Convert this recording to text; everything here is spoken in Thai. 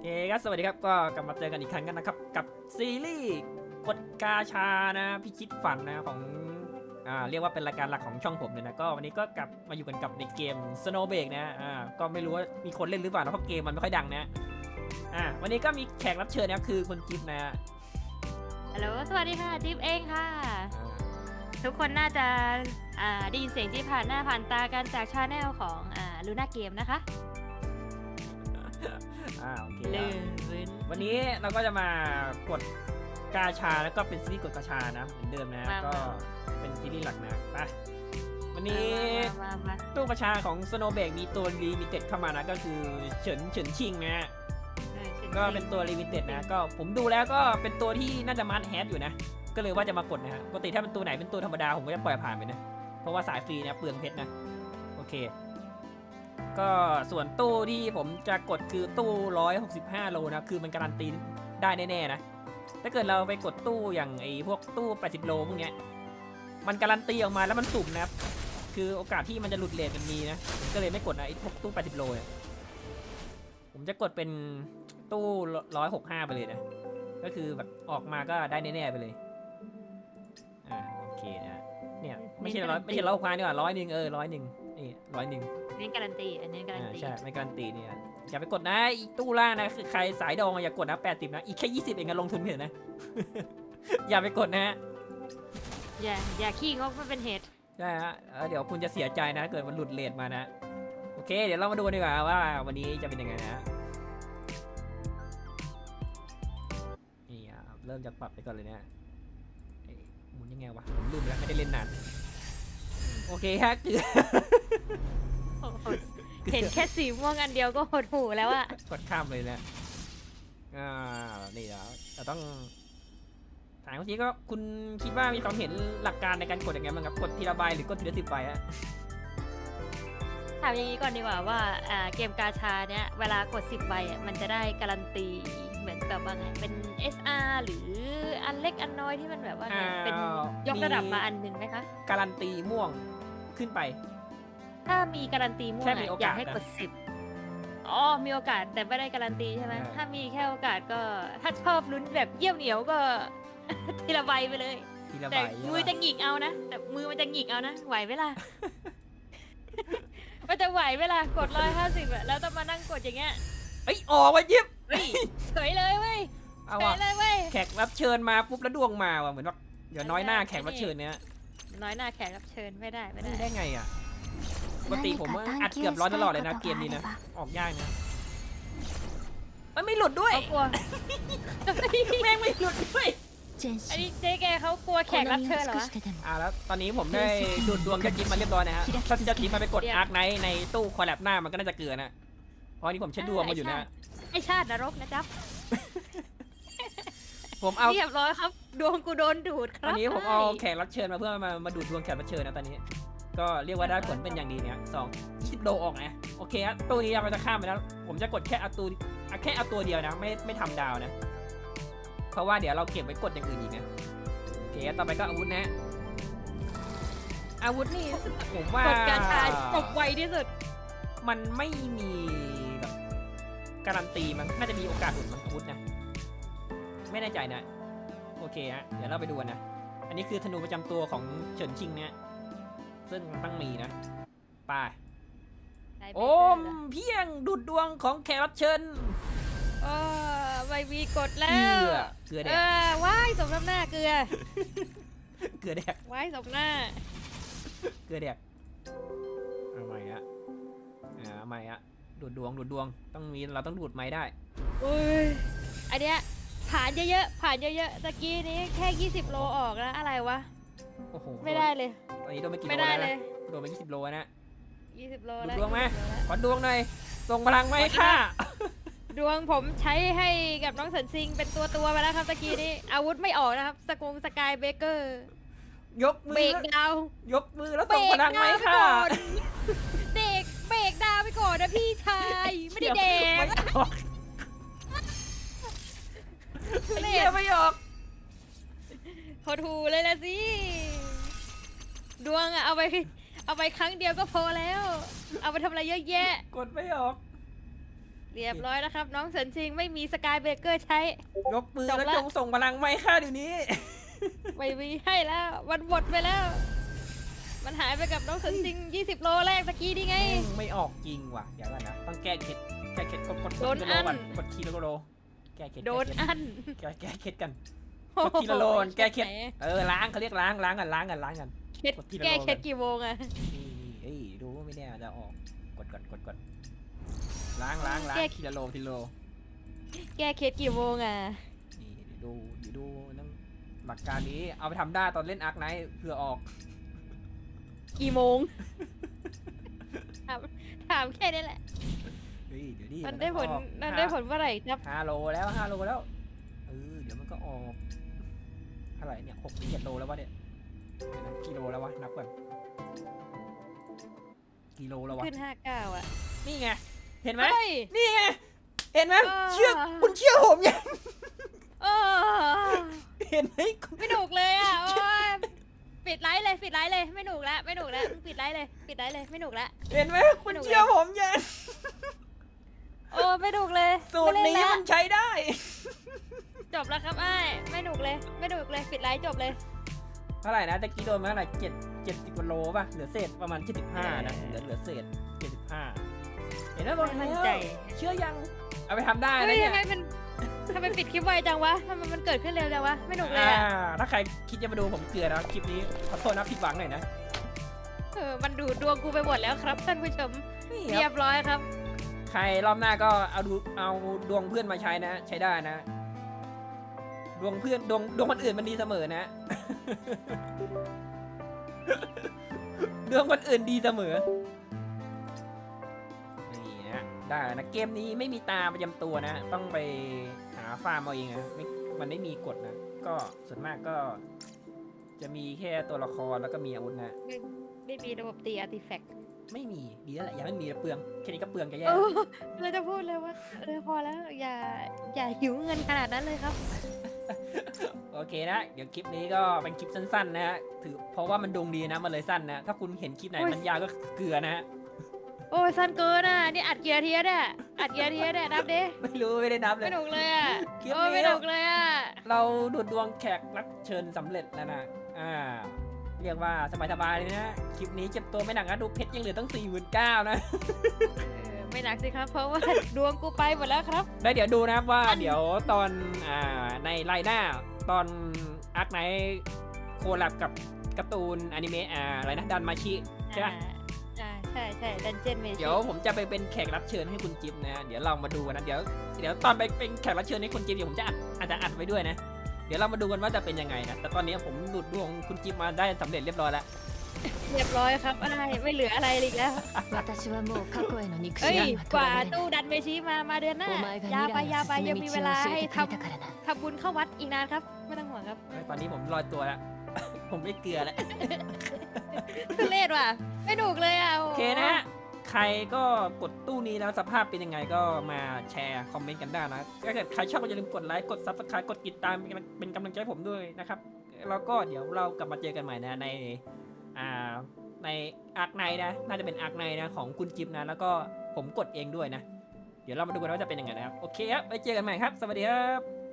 เคครับสวัสดีครับก็กลับมาเจอกันอีกครั้งกันนะครับ กับซีรีส์กดกาชานะพิชิตฝันนะของอ่าเรียกว่าเป็นรายการหลักของช่องผมเลยนะก็วันนี้ก็กลับมาอยู่กันกับในเกม Snow b a k นะอ่าก็ไม่รู้ว่ามีคนเล่นหรือเปล่านะเพราะเกมมันไม่ค่อยดังนะอ่าวันนี้ก็มีแขกรับเชิญนะครับคือคุณจิ๊บนะฮัลโหลสวัสดีค่ะจิ๊บเองค่ะอ่าทุกคนน่าจะอ่าได้ยินเสียงจิ๊บผ่านหน้าผ่านตากันจากชาแนลของอ่าลูน่าเกมนะคะ อ่าโอเคลือะมลืมวันนี้เราก็จะมากดกาชาแล้วก็เป็นซีรีส์กดกาชานะเหมือนเดิมนะ ก็เป็นซีรีส์หลักนะไปวันนี้มามามาตู้ประชาของ Snow b a k มีตัวรีมิเต็ดเข้ามานะ ก็คือเฉินเฉินชิงนะฮะเออฉันก็เป็นตัวรีมิเต็ดนะ ก็ผมดูแล้วก็เป็นตัวที่น่าจะมัดแฮดอยู่นะ ก็เลยว่าจะมากดนะฮะปกติถ้าเป็นตัวไหนเป็นตัวธรรมดาผมก็จะปล่อยผ่านไปนะ เพราะว่าสายฟรีนะเปลืองเพชรนะ โอเค ก็ส่วนตู้ที่ผมจะกดคือตู้ 165 โลนะคือมันการันตีได้แน่ๆนะ ถ้าเกิดเราไปกดตู้อย่างไอ้พวกตู้ 80 โลพวกเนี้ย มันการันตีออกมาแล้วมันสุ่มนะครับ คือโอกาสที่มันจะหลุดเลทมันมีนะ ก็เลยไม่กดนะไอ้พวกตู้ 80 โลเนี่ยผมจะกดเป็นตู้ 165 ไปเลยนะ ก็คือแบบออกมาก็ได้แน่ๆไปเลย อ่าโอเคนะ เนี่ยไม่ใช่ร้อยไม่ใช่ร้อยหกพันดีกว่าร้อยหนึ่งเออร้อยหนึ่ง นี่ร้อยหนึ่งนี่การันตี อันนี้การันอ่าตีใช่ไม่การันตีเนี่ยอย่าไปกดนะอีตู้ล่างนะคือใครสายดองอะอย่ากดนะแปดสิบนะอีกแค่ยี่สิบเองอะลงทุนเห็นนะ อย่าไปกดนะฮะอย่าอย่าขี้งกไม่เป็นเหตุ ใช่ฮะเออเดี๋ยวคุณจะเสียใจนะเกิดมันหลุดเลทมานะโอเค เดี๋ยวเรามาดูกันดีกว่าว่าวันนี้จะเป็นยังไงนะนี่อะเริ่มจากปรับไปก่อนเลยนะเอ๊ะหมุนยังไงวะผมลืมไปแล้วไม่ได้เล่นนาน โอเคฮะคือโอ้โหเห็นแค่สีม่วงอันเดียวก็หดหูแล้วอะกดข้ามเลยนะอ่านี่แล้วเราต้องถามเมื่อกี้ก็คุณคิดว่ามีความเห็นหลักการในการกดยังไงบ้างครับกดทีละใบหรือกดทีละสิบใบฮะถามอย่างนี้ก่อนดีกว่าว่าอ่าเกมกาชาเนี้ยเวลากด10ใบอะมันจะได้การันตีเหมือนแบบว่าไงเป็น SR หรืออันเล็กอันน้อยที่มันแบบว่าไงเป็นอ้าวยกระดับมาอันหนึ่งไหมคะ การันตีม่วง ขึ้นไป ถ้ามีการันตีม่วงแค่อะมีโอกาสอยากให้นะกดสิบอ๋อมีโอกาสแต่ไม่ได้การันตีใช่ไหมใช่ถ้ามีแค่โอกาสก็ ถ้าชอบลุ้นแบบเยี่ยวเหนียวก็ ทีละใบไปเลย ทีละใบแต่ใช่มือปะจะหงิกเอานะ แต่มือมันจะหงิกเอานะ ไหวไหมล่ะ มันจะไหวไหมล่ะกดร้อยห้าสิบอะแล้วต้องมานั่งกดอย่างเงี้ยเอ้ยออกว่ะยิบเฮ้ยเฉยเลยเว้ยเอาเฉว่ะยเลยเว้ย แขกรับเชิญมาปุ๊บแล้วดวงมาว่ะเหมือนว่าเดี๋ยวน้อยหน้าแขกรับเชิญเนี้ย น้อยหน้าแขกรับเชิญไม่ได้ไม่ได้ ได้ไงอะปกติผมว่าอัดเกือบร้อยตลอดเลยนะเกมนี้นะ ออกยากนะมันไม่หลุดด้วยเขากลัวแม่งไม่หลุดด้วยอันนี้เจ๊แกเขากลัวแขกรับเชิญเหรออ่าแล้วตอนนี้ผมได้ดูดดวงเจ้กิ๊บมาเรียบร้อยนะฮะถ้าเจ้กิ๊บมาไปกดอาร์คไนในตู้คอลแลบหน้ามันก็น่าจะเกลือนะเพราะนี่ผมเช็ดดวงมาอยู่นะไอชาตินรกนะจ๊ะ ผมเอา เรียบร้อยครับ ดวงกูโดนดูดคตรัอบนนี้ผมเอาแขกรับเชิญมาเพื่อมามาดูดดวงแขกรับเชิญนะตอนนี้ ก็เรียกว่าได้ผลเป็นอย่างดีเนี่ยสองยี่สิบโลออกนะโอเคครับตู้นี้เราจะข้ามไปแล้วผมจะกดแค่เอาตัวเอาแค่เอาตัวเดียวนะ ไม่ไม่ทำดาวนะ เพราะว่าเดี๋ยวเราเก็บไว้กดอย่างอื่นอีกนะโอเคต่อไปก็อาวุธนะ อาวุธนี่ผมว่ากดกาชาจบไวที่สุด มันไม่มีแบบการันตีมันน่าจะมีโอกาสหลุดมั้งอาวุธนะ ไม่แน่ใจนะ โอเคฮะ เดี๋ยวเราไปดูกันนะ อันนี้คือธนูประจำตัวของเฉินชิงเนี่ยซึ่งต้องมีนะไป้าโอมเพียงดูดดวงของแขกรับเชิญโอ้ไม่มีกดเกแล้ลืวอเกลือแดเอกอว้ายสมน้ำหน้าเกลือ เกลือแดกว้ายสมหน้า เกลือแดกเอาใหม่ฮะอ่าเอาใหม่ฮะดูดดวงดูดดวงต้องมีเราต้องดูดไม้ได้อุ้ยอันเนี้ย ผ่านเยอะๆ ผ่านเยอะๆ ตะกี้นี้แค่ 20 โลออกแล้วอะไรวะ โอ้โหไม่ได้เลย ตอนนี้โดนไปกี่โลไม่ได้แล้วเลนะย โดนไปยี่สิบโลนะ 20 โลดูแล้วดวงไหม20โลแล้วขอดวงหน่อยส่งพลังไหมาให้ข้าดวงผมใช้ให้กับน้องสันซิงเป็นตัวตัวๆไปแล้วครับตะกี้นี้ อาวุธไม่ออกนะครับ สกงสกายเบเกอร์ ยกมืเบรอกดาวยกมือแล้วเบรส่งกพลังไหมาดาวให้ไปข้าก่อน พอถูเลยละสิ ดวงอะเอาไปเอาไปครั้งเดียวก็พอแล้ว เอาไปทำอะไรเยอะแยะ กดไม่ออก เรียบร้อยแล้วครับ น้องเฉินชิงไม่มีสกายเบรกเกอร์ใช้ ยกมือจบแล้วละจงส่งพลังไม่ค่าเดี๋ยวนี้ ไม่มีให้แล้ว มันหมดไปแล้ว มันหายไปกับน้องเฉินชิง 20 โลแรกตะกี้นี่ไงไม่ออกจริงว่ะเดี๋ยวก่อนนะ ต้องแก้เคล็ดแก้เคล็ดกดกดกโดดนทีละโลก่อนอั้นกดทีละโลแก้เคล็ดโดนแก้เคล็อัน แก้แก้เคล็ดกัน กดทีละโลนแก้เคล็ดไหนเออล้างเขาเรียกล้างล้างกันล้างกันล้างกัน เคล็ดกดทีละโล แก้เคล็ดกี่โมงอะนี่เอ้ยดูไม่แน่อาจจะออกกดกดกดกดล้างล้างล้างทีละโลทีละโลแก้เคล็ดกี่โมงอะนี่เดี๋ยวดูเดี๋ยวดูนั่งหลักการนี้เอาไปทำได้ตอนเล่นอาร์คไนท์เพื่อออกกี่โมง ถามถามแค่นี้แหละ เฮ้ยเดี๋ยวดิมันได้ผลต้องออกมันได้ผลเมื่อไหร่ครับ ห้าโลแล้วห้าโลแล้วเออเดี๋ยวมันก็ออก เท่าไหร่เนี่ยหกเจ็ดโลแล้ววะเนี่ยเดี๋ยวนะกิโลแล้ววะนับก่อนกิโลแล้ววะขึ้นห้าเก้าอะนี่ไงเห็นไหมเฮ้ย นี่ไงเห็นไหมอ่าเชื่อคุณเชื่อผมยังเออเห็นไหมไม่หนุกเลยอะโอ้ยปิดไลฟ์เลยปิดไลฟ์เลยไม่หนุกแล้วไม่หนุกแล้วมึงปิดไลฟ์เลยปิดไลฟ์เลยไม่หนุกแล้ว เห็นไหมคุณเชื่อผมยังโอ้ไม่หนุกเลยสูตรไม่นี้เล่นมัละนใช้ได้ จบแล้วครับไอ้ายไม่หนุกเลย ไม่หนุกเลยปิดไลฟ์จบเลย เท่าไหร่นะตะกี้โดนมาเท่าไหร่เจ็ดเจ็ดสิบกว่าโลป่ะ เหลือเศษประมาณเจ็ดสิบห้านะ เหลือเหลือเศษเจ็ดสิบห้าเห็นไหมบอกไม่มั่นแล้วใจ เชื่อยัง เอาไปทำได้เฮ้นะยเนี่ทำไมยมันทำไมปิดคลิปไวจังวะทำไมมันเกิดขึ้นเร็วจังวะไม่หนุกเลยอ่าอะถ้าใครคิดจะมาดูผมเกลือนะคลิปนี้ขอโทษนะผิดหวังหน่อยนะเออมันดูดดวงกูไปหมดแล้วครับท่านผู้ชมนี่คเรียรับบร้อยครับ ใครรอบหน้าก็เอาดูเอาดวงเพื่อนมาใช้นะ ใช้ได้นะ ดวงเพื่อนดวงดวงคนอื่นมันดีเสมอนะ ดวงคนอื่นดีเสมอ นี่นะได้แล้วนะ เกมนี้ไม่มีตาประจำตัวนะ ต้องไปหาฟาร์มเอาเองนะไม่มันไม่มีกฎนะ ก็ส่วนมากก็ จะมีแค่ตัวละครแล้วก็มีอาวุธนะไม่มีระบบตีอาร์ติแฟกต์ไม่มีดีแล้วแหละอย่าไม่มีเปลืองแค่นี้ก็เปลืองจะแย่เออเราจะพูดเลยว่าเออพอแล้วอย่าอย่าหิวเงินขนาดนั้นเลยครับ โอเคนะ เดี๋ยวคลิปนี้ก็เป็นคลิปสั้น ๆ นะฮะ ถือเพราะว่ามันดวงดีนะ มันเลยสั้นนะ ถ้าคุณเห็นคลิปไหนโอ้ยมันยาวก็เกลือนะฮะ โอ้ยสั้นเกินอะ นี่อัดเกียร์เทียเนี่ยอัดเกียร์เทียเนี่ยนับดิไม่รู้ไม่ได้นับเลไม่ยหนุกเลยอะคลิปโอ้ยนี้ไม่หนุกเลยอะ เราดูดดวงแขกรับเชิญสำเร็จแล้วนะ อ่า เรียกว่าสบายๆเลยนะ คลิปนี้เจ็บตัวไม่หนักนะ ดูเพชรยังเหลือตั้ง4 9 0 0 0นะเออ ไม่หนักสิครับ เพราะว่า ดวงกูไปหมดแล้วครับ แล้วเดี๋ยวดูนะครับว่าอันเดี๋ยวตอนอ่าในไลน์หน้าตอนอาร์คไนโคแลบกับการ์ตูนอนิเมะอ่าอะไรนะดันมาชิใช่ปะ อ่าใช่ใช่ดันเจนเมเดี๋ยวผมจะไปเป็นแขกรับเชิญให้คุณจิ๊บนะ เดี๋ยวเรามาดูกันนะ เดี๋ยวเดี๋ยวตอนไปเป็นแขกรับเชิญให้คุณจิ๊บเดี๋ยวผมจะอัดอาจจะอัดไว้ด้วยนะ เดี๋ยวเรามาดูกันว่าจะเป็นยังไงนะ แต่ตอนนี้ผมดูดดวงคุณจิ๊บมาได้สำเร็จเรียบร้อยแล้ว เรียบร้อยครับอะไรไม่เหลืออะไรอีกแล้ว 私はもう過去への憎し เอ้ย みには ก と ว่า らわれない ตู้ดันเมชิมามาเดือนหน้า お前が ยาว 未 ไป 来 ยาว の ไป 進 ยัง む มี 道 เว を ลา 教 ให้ えてく ท れたからな ำทำบุญเข้าวัดอีกนานครับ ไม่ต้องห่วงครับ ตอนนี้ผมลอยตัวแล้ว ผมไม่เกลือแล้ว ทุเรศว่ะ ไม่หนุกเลยอ่ะ โอเคนะฮะ ใครก็กดตู้นี้แล้วสภาพเป็นยังไงก็มาแชร์คอมเมนต์กันได้นะ ถ้าเกิดใครชอบก็อย่าลืมกดไลค์ กดซับสไครต์กดติดตามเป็นกำลังเป็นกำลังใจให้ผมด้วยนะครับ แล้วก็เดี๋ยวเรากลับมาเจอกันใหม่นะใน อ่าในอาร์คไนนะ น่าจะเป็นอาร์คไนนะของคุณจิ๊บนะ แล้วก็ผมกดเองด้วยนะ เดี๋ยวเรามาดูกันว่าจะเป็นยังไงนะครับ โอเคครับ ไปเจอกันใหม่ครับ สวัสดีครับ